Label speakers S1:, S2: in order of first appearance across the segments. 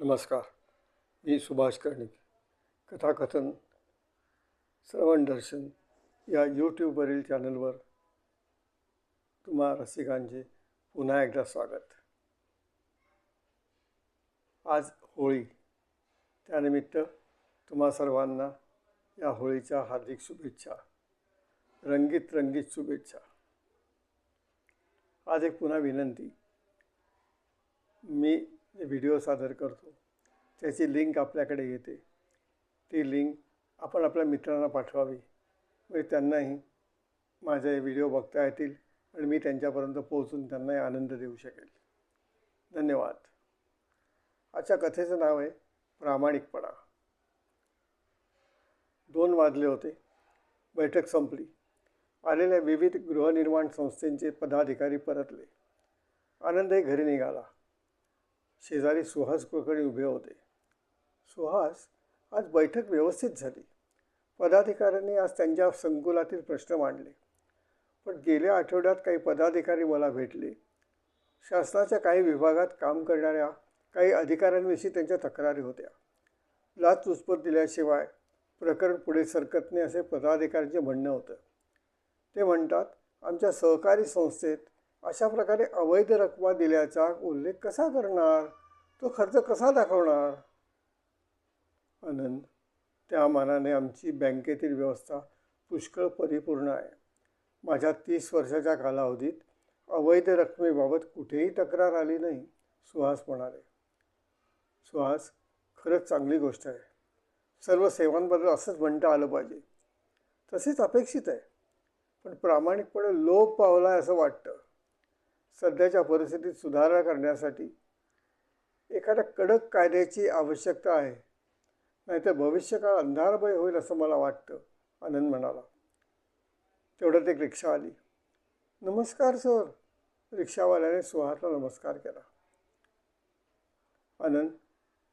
S1: नमस्कार मी सुभाष कर्णिक. कथाकथन श्रवण दर्शन या यूट्यूबवरील चॅनलवर तुम्हा रसिकांचे पुन्हा एकदा स्वागत. आज होळी त्यानिमित्त तुम्हा सर्वांना या होळीच्या हार्दिक शुभेच्छा रंगीत रंगीत शुभेच्छा. आज एक पुन्हा विनंती. मी व्हिडिओ सादर करतो. त्याची लिंक आपल्याकडे येते. ती लिंक आपण आपल्या मित्रांना पाठवावी. म्हणजे त्यांनाही माझे व्हिडिओ बघता येतील आणि मी त्यांच्यापर्यंत पोहोचून त्यांनाही आनंद देऊ शकेल. धन्यवाद. आजच्या कथेचं नाव आहे प्रामाणिकपणा. दोन वाजले होते. बैठक संपली. आलेल्या विविध गृहनिर्माण संस्थेंचे पदाधिकारी परतले. आनंदही घरी निघाला. शेजारी सुहास कुलकर्णी उभे होते. सुहास आज बैठक व्यवस्थित झाली. पदाधिकाऱ्यांनी आज त्यांच्या संकुलातील प्रश्न मांडले. पण गेल्या आठवड्यात काही पदाधिकारी मला भेटले. शासनाच्या काही विभागात काम करणाऱ्या काही अधिकाऱ्यांविषयी त्यांच्या तक्रारी होत्या. लाचलुचपत दिल्याशिवाय प्रकरण पुढे सरकत नाही असे पदाधिकाऱ्यांचे म्हणणं होतं. ते म्हणतात आमच्या सहकारी संस्थेत अशा प्रकारे अवैध रकमा दिल्याचा उल्लेख कसा करणार? तो खर्च कसा दाखवणार? आनंद त्या मानाने आमची बँकेतील व्यवस्था पुष्कळ परिपूर्ण आहे. माझ्या तीस वर्षाच्या कालावधीत अवैध रकमेबाबत कुठेही तक्रार आली नाही सुहास म्हणाले. सुहास खरंच चांगली गोष्ट आहे. सर्व सेवांबद्दल असंच म्हणता आलं पाहिजे. तसेच अपेक्षित आहे. पण प्रामाणिकपणे लोप पावला आहे असं वाटतं. सध्याच्या परिस्थितीत सुधारणा करण्यासाठी एखाद्या कडक कायद्याची आवश्यकता आहे. नाहीतर भविष्यकाळ अंधारमय होईल असं मला वाटतं आनंद म्हणाला. तेवढ्यात एक रिक्षा आली. नमस्कार सर. रिक्षावाल्याने सुहासला नमस्कार केला. आनंद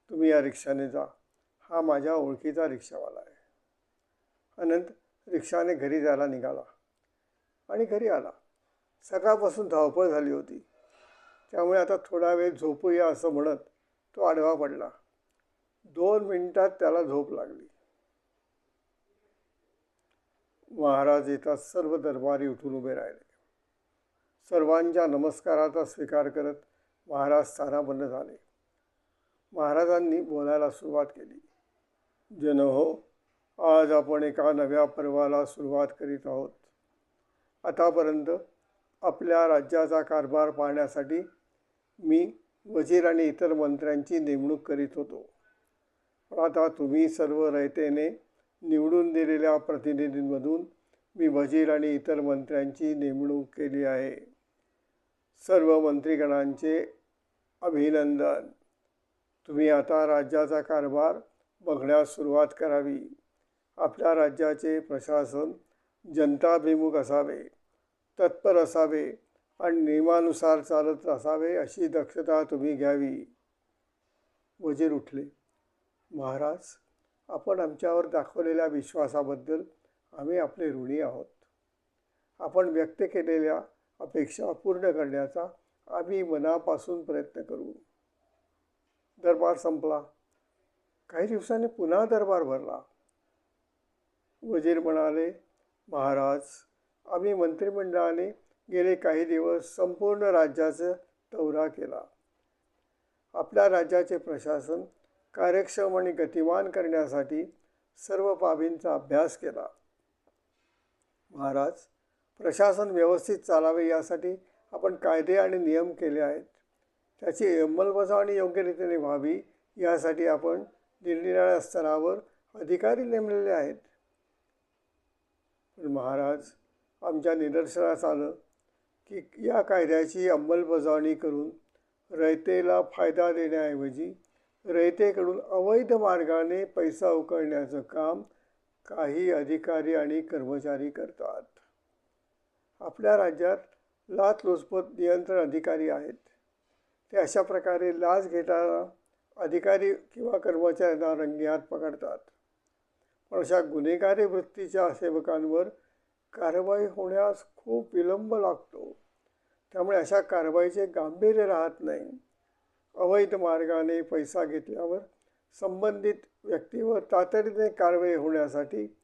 S1: तुम्ही या रिक्षाने जा. हा माझ्या ओळखीचा रिक्षावाला आहे. अनंत रिक्षाने घरी जायला निघाला आणि घरी आला. सकाळपासून धावपळ झाली होती. त्यामुळे आता थोडा वेळ झोपूया असं म्हणत तो आडवा पडला. दोन मिनिटात त्याला झोप लागली. महाराज येतात सर्व दरबारी उठून उभे राहिले. सर्वांच्या नमस्काराचा स्वीकार करत महाराज स्थानाबंद झाले. महाराजांनी बोलायला सुरुवात केली. जन हो आज आपण एका नव्या पर्वाला सुरुवात करीत आहोत. आतापर्यंत आपल्या राज्याचा कारभार पाहण्यासाठी मी वजीर आणि इतर मंत्र्यांची नेमणूक करीत होतो. पण आता तुम्ही सर्व रयतेने निवडून दिलेल्या प्रतिनिधींमधून मी वजीर आणि इतर मंत्र्यांची नेमणूक केली आहे. सर्व मंत्रीगणांचे अभिनंदन. तुम्ही आता राज्याचा कारभार बघण्यास सुरुवात करावी. आपल्या राज्याचे प्रशासन जनताभिमुख असावे. तत्पर असावे आणि नियमानुसार चालत असावे अशी दक्षता तुम्ही घ्यावी. वजीर उठले. महाराज आपण आमच्यावर दाखवलेल्या विश्वासाबद्दल आम्ही आपले ऋणी आहोत. आपण व्यक्त केलेल्या अपेक्षा पूर्ण करण्याचा आम्ही मनापासून प्रयत्न करू. दरबार संपला. काही दिवसांनी पुन्हा दरबार भरला. वजीर म्हणाले महाराज आम्ही मंत्रिमंडळाने गेले काही दिवस संपूर्ण राज्याचा दौरा केला. आपल्या राज्याचे प्रशासन कार्यक्षम आणि गतिमान करण्यासाठी सर्व बाबींचा अभ्यास केला. महाराज प्रशासन व्यवस्थित चालावे यासाठी आपण कायदे आणि नियम केले आहेत. त्याची अंमलबजावणी योग्य रीतीने व्हावी यासाठी आपण निरनिराळ्या स्तरावर अधिकारी नेमलेले आहेत. पण महाराज आमच्या निदर्शनास आलं की या कायद्याची अंमलबजावणी करून रयतेला फायदा देण्याऐवजी रयतेकडून अवैध मार्गाने पैसा उकळण्याचं काम काही अधिकारी आणि कर्मचारी करतात. आपल्या राज्यात लाचलुचपत नियंत्रण अधिकारी आहेत. ते अशा प्रकारे लाच घेताना अधिकारी किंवा कर्मचाऱ्यांना रंगेहात पकडतात. पण अशा गुन्हेगारी वृत्तीच्या सेवकांवर कारवाई होण्यास खूप विलंब लागतो. त्यामुळे अशा कारवाईचे गांभीर्य राहत नाही. अवैध मार्गाने पैसा घेतल्यावर संबंधित व्यक्तीवर तातडीने कारवाई होण्यासाठी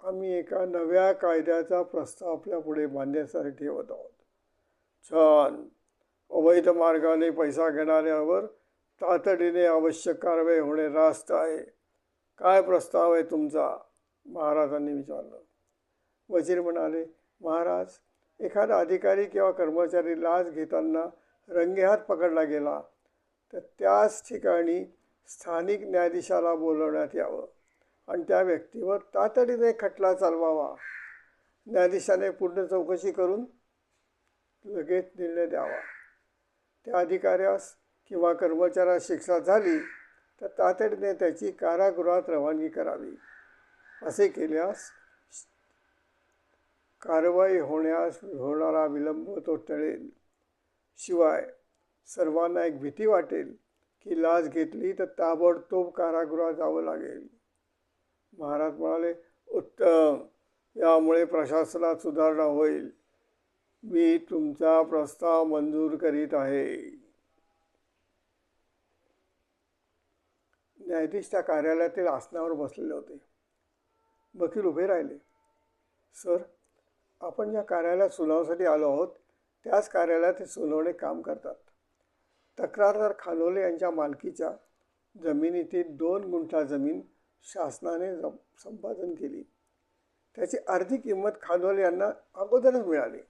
S1: आम्ही एका नव्या कायद्याचा प्रस्ताव आपल्यापुढे मांडण्यासाठी ठेवत आहोत. छान! अवैध मार्गाने पैसा घेणाऱ्यावर तातडीने आवश्यक कारवाई होणे रास्त आहे. काय प्रस्ताव आहे तुमचा? महाराजांनी विचारलं. वजीर म्हणाले महाराज एखादा अधिकारी किंवा कर्मचारी लाच घेताना रंगेहात पकडला गेला तर त्याच ठिकाणी स्थानिक न्यायाधीशाला बोलवण्यात यावं आणि त्या व्यक्तीवर तातडीने खटला चालवावा. न्यायाधीशाने पूर्ण चौकशी करून लगेच निर्णय द्यावा. त्या अधिकाऱ्यास किंवा कर्मचाऱ्यास शिक्षा झाली तर तातडीने त्याची कारागृहात रवानगी करावी. असे केल्यास कारवाई होण्यास होणारा विलंब तो टळेल. शिवाय सर्वांना एक भीती वाटेल की लाच घेतली तर ताबडतोब कारागृहात जावं लागेल. महाराज म्हणाले उत्तम यामुळे प्रशासनात सुधारणा होईल. मी तुमचा प्रस्ताव मंजूर करीत आहे. न्यायाधीश त्या कार्यालयातील आसनावर बसलेले होते. वकील उभे राहिले. सर आपण ज्या कार्यालयात सुनावण्यासाठी आलो आहोत त्याच कार्यालयात ते सुनावणे काम करतात. तक्रारदार खानोले यांच्या मालकीच्या जमिनीतील दोन गुंठा जमीन शासनाने संपादन केली. त्याची अर्धी किंमत खानोले यांना अगोदरच मिळाली.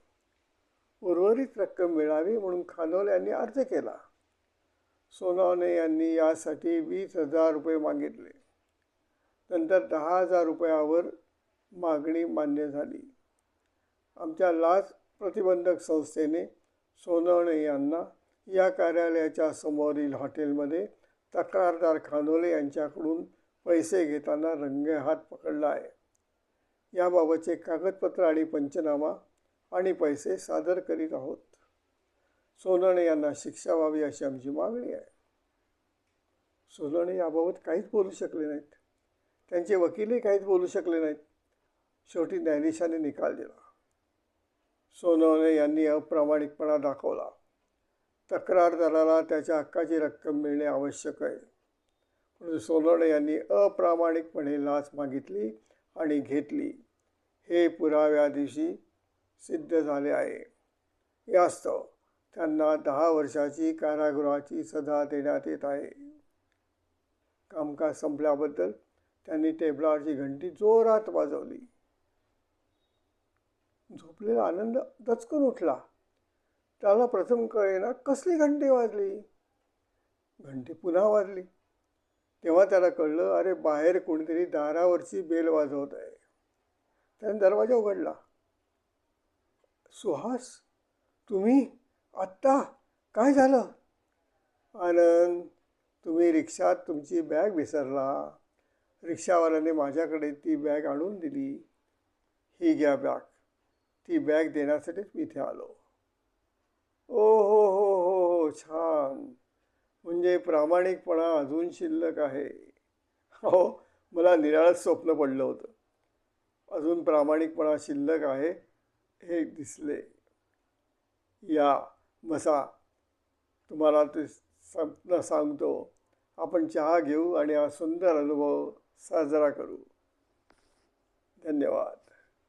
S1: उर्वरित रक्कम मिळावी म्हणून खानोले यांनी अर्ज केला. सोनावने यांनी यासाठी वीस हजार रुपये मागितले. नंतर दहा हजार रुपयावर मागणी मान्य झाली. आमच्या लाच प्रतिबंधक संस्थेने सोनवणे यांना या कार्यालयाच्या समोरील हॉटेलमध्ये तक्रारदार खानोले यांच्याकडून पैसे घेताना रंगेहात पकडला आहे. याबाबतचे कागदपत्र आणि पंचनामा आणि पैसे सादर करीत आहोत. सोनवणे यांना शिक्षा व्हावी अशी आमची मागणी आहे. सोनवणे याबाबत काहीच बोलू शकले नाहीत. त्यांचे वकीलही काहीच बोलू शकले नाहीत. शेवटी न्यायाधीशाने निकाल दिला. सोनवणे यांनी अप्रामाणिकपणा दाखवला. तक्रारदाराला त्याच्या हक्काची रक्कम मिळणे आवश्यक आहे. परंतु सोनवणे यांनी अप्रामाणिकपणे लाच मागितली आणि घेतली. हे पुराव्या दिवशी सिद्ध झाले आहे. यास्तव त्यांना दहा वर्षाची कारागृहाची सजा देण्यात येत आहे. कामकाज संपल्याबद्दल त्यांनी टेबलावरची घंटी जोरात वाजवली. झोपलेला आनंद दचकून उठला. त्याला प्रथम कळेना कसली घंटी वाजली. घंटी पुन्हा वाजली. तेव्हा त्याला कळलं अरे बाहेर कोणीतरी दारावरची बेल वाजवत आहे त्याने दरवाजा उघडला. सुहास तुम्ही आत्ता काय झालं? आनंद तुम्ही रिक्षात तुमची बॅग विसरला. रिक्षावाल्याने माझ्याकडे ती बॅग आणून दिली. ही घ्या बॅग. ती बॅग देण्यासाठीच मी इथे आलो. ओ हो हो हो हो छान. म्हणजे प्रामाणिकपणा अजून शिल्लक आहे. हो मला निराळच स्वप्न पडलं होतं. अजून प्रामाणिकपणा शिल्लक आहे हे दिसले. या बसा. तुम्हाला ते स्वप्न सांगतो. आपण चहा घेऊ आणि हा सुंदर अनुभव साजरा करू. धन्यवाद.